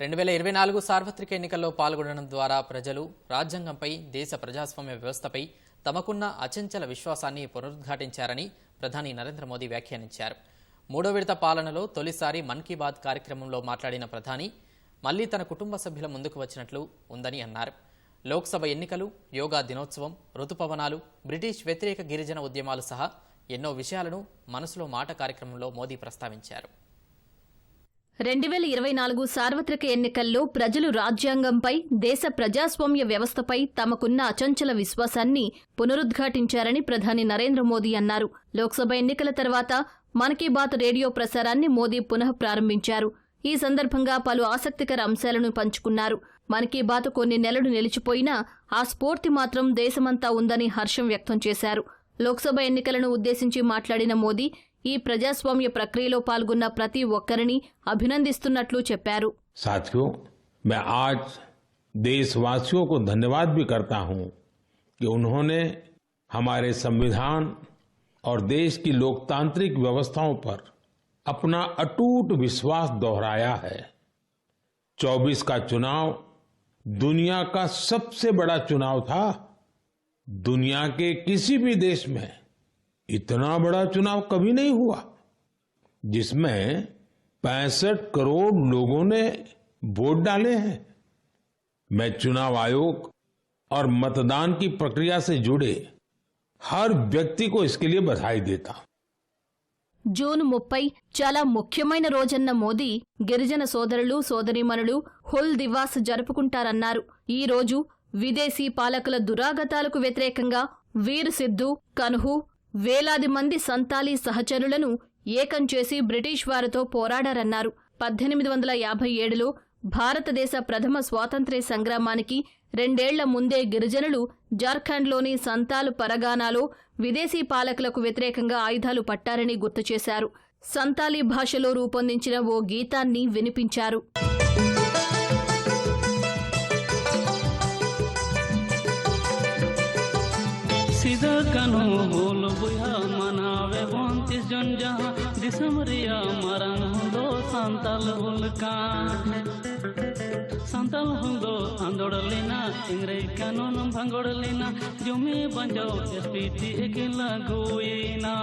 రెండు వేల ఇరవై నాలుగు సార్వత్రిక ఎన్నికల్లో పాల్గొనడం ద్వారా ప్రజలు రాజ్యాంగంపై దేశ ప్రజాస్వామ్య వ్యవస్థపై తమకున్న అచంచల విశ్వాసాన్ని పునరుద్ఘాటించారని ప్రధాని నరేంద్ర మోదీ వ్యాఖ్యానించారు. మూడో విడత పాలనలో తొలిసారి మన్ కీ బాత్ కార్యక్రమంలో మాట్లాడిన ప్రధాని మళ్ళీ తన కుటుంబ సభ్యుల ముందుకు వచ్చినట్లు ఉందని అన్నారు. లోక్సభ ఎన్నికలు యోగా దినోత్సవం ఋతుపవనాలు బ్రిటిష్ వ్యతిరేక గిరిజన ఉద్యమాలు సహా ఎన్నో విషయాలను మనసులో మాట కార్యక్రమంలో మోదీ ప్రస్తావించారు. రెండు వేల ఇరవై నాలుగు సార్వత్రిక ఎన్నికల్లో ప్రజలు రాజ్యాంగంపై దేశ ప్రజాస్వామ్య వ్యవస్థపై తమకున్న అచంచల విశ్వాసాన్ని పునరుద్ఘాటించారని ప్రధాని నరేంద్ర మోదీ అన్నారు. లోక్సభ ఎన్నికల తర్వాత మన్ కీ బాత్ రేడియో ప్రసారాన్ని మోదీ పునః ప్రారంభించారు. ఈ సందర్భంగా పలు ఆసక్తికర అంశాలను పంచుకున్నారు. మన్ కీ బాత్ కొన్ని నెలలు నిలిచిపోయినా ఆ స్ఫూర్తి మాత్రం దేశమంతా ఉందని హర్షం వ్యక్తం చేశారు. లోక్సభ ఎన్నికలను ఉద్దేశించి మాట్లాడిన మోదీ ఈ ప్రజాస్వామ్య ప్రక్రియలో పాల్గొన్న ప్రతి ఒక్కరిని అభినందిస్తున్నట్లు చెప్పారు साथियों मैं आज देशवासियों को धन्यवाद भी करता हूं कि उन्होंने हमारे संविधान और देश की लोकतांत्रिक व्यवस्थाओं पर अपना अटूट विश्वास दोहराया है 24 का चुनाव दुनिया का सबसे बड़ा चुनाव था दुनिया के किसी भी देश में इतना बड़ा चुनाव कभी नहीं हुआ जिसमें पैंसठ करोड़ लोगों ने वोट डाले हैं मैं चुनाव आयोग और मतदान की प्रक्रिया से जुड़े हर व्यक्ति को इसके लिए बधाई देता हूं జూన్ ముప్పై చాలా ముఖ్యమైన రోజన్న మోదీ గిరిజన సోదరులు సోదరీమణులు హుల్ దివాస్ జరుపుకుంటారన్నారు ఈ రోజు విదేశీ పాలకుల దురాగతాలకు వ్యతిరేకంగా వీర్ సిద్ధు కన్హు వేలాది మంది సంతాలీ సహచరులను ఏకం చేసి బ్రిటిష్ వారితో పోరాడారన్నారు. పద్దెనిమిది వందల యాభై ఏడులో భారతదేశ ప్రథమ స్వాతంత్ర్య సంగ్రామానికి రెండేళ్ళ ముందే గిరిజనులు జార్ఖండ్లోని సంతాలు పరగానాలో విదేశీ పాలకులకు వ్యతిరేకంగా ఆయుధాలు పట్టారని గుర్తు చేశారు. సంతాలీ భాషలో రూపొందించిన ఓ గీతాన్ని వినిపించారు. సిదా बुया मनावे उनतीस जन जहाँ दिसमरिया मरंग हुंदो संतल हुलका। संतल हुंदो आंदोड़लिना इंग्रे कानून भंगोड़लिना जुमी बंजो एसपीटी एकिला गुईना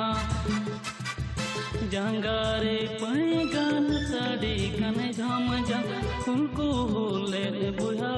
जंगारे पैगान साड़ी कने झाम जा, फुलको होले बुया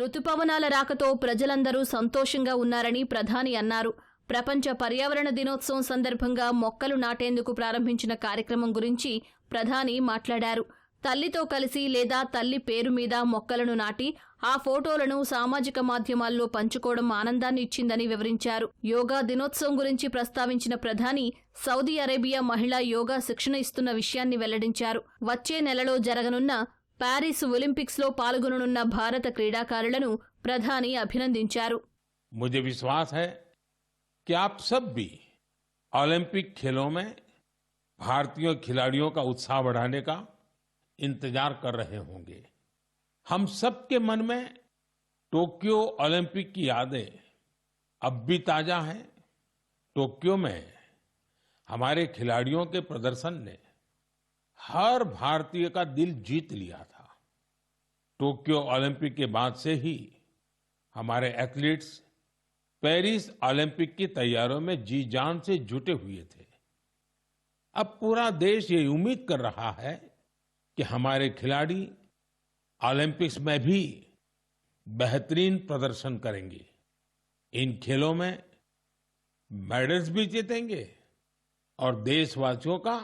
రుతుపవనాల రాకతో ప్రజలందరూ సంతోషంగా ఉన్నారని ప్రధాని అన్నారు. ప్రపంచ పర్యావరణ దినోత్సవం సందర్భంగా మొక్కలు నాటేందుకు ప్రారంభించిన కార్యక్రమం గురించి ప్రధాని మాట్లాడారు. తల్లితో కలిసి లేదా తల్లి పేరు మీద మొక్కలను నాటి ఆ ఫోటోలను సామాజిక మాధ్యమాల్లో పంచుకోవడం ఆనందాన్ని ఇచ్చిందని వివరించారు. యోగా దినోత్సవం గురించి ప్రస్తావించిన ప్రధాని సౌదీ అరేబియా మహిళా యోగా శిక్షణ ఇస్తున్న విషయాన్ని వెల్లడించారు. వచ్చే నెలలో జరగనున్న ప్యారిస్ ఒలింపిక్స్లో పాల్గొననున్న భారత క్రీడాకారులను ప్రధాని అభినందించారు मुझे विश्वास है कि आप सब भी ओलंपिक खेलों में भारतीय खिलाड़ियों का उत्साह बढ़ाने का इंतजार कर रहे होंगे हम सबके मन में टोक्यो ओलंपिक की यादें अब भी ताजा हैं टोक्यो में हमारे खिलाड़ियों के प्रदर्शन ने हर भारतीय का दिल जीत लिया था। टोक्यो ओलंपिक के बाद से ही हमारे एथलीट्स पेरिस ओलंपिक की तैयारियों में जी जान से जुटे हुए थे। अब पूरा देश ये उम्मीद कर रहा है कि हमारे खिलाड़ी ओलंपिक्स में भी बेहतरीन प्रदर्शन करेंगे। इन खेलों में मेडल्स भी जीतेंगे और देशवासियों का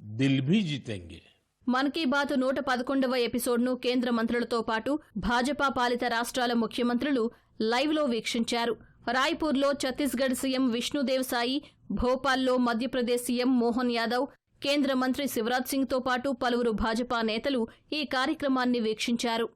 दिल भी जीतेंगे మన్ కీ బాత్ నూట పదకొండవ ఎపిసోడ్ను కేంద్ర మంత్రులతో పాటు భాజపా పాలిత రాష్ట్రాల ముఖ్యమంత్రులు లైవ్లో వీక్షించారు రాయ్పూర్లో ఛత్తీస్గఢ్ సీఎం విష్ణుదేవ్ సాయి భోపాల్లో మధ్యప్రదేశ్ సీఎం మోహన్ యాదవ్ కేంద్ర మంత్రి శివరాజ్ సింగ్తో పాటు పలువురు భాజపా నేతలు ఈ కార్యక్రమాన్ని వీక్షించారు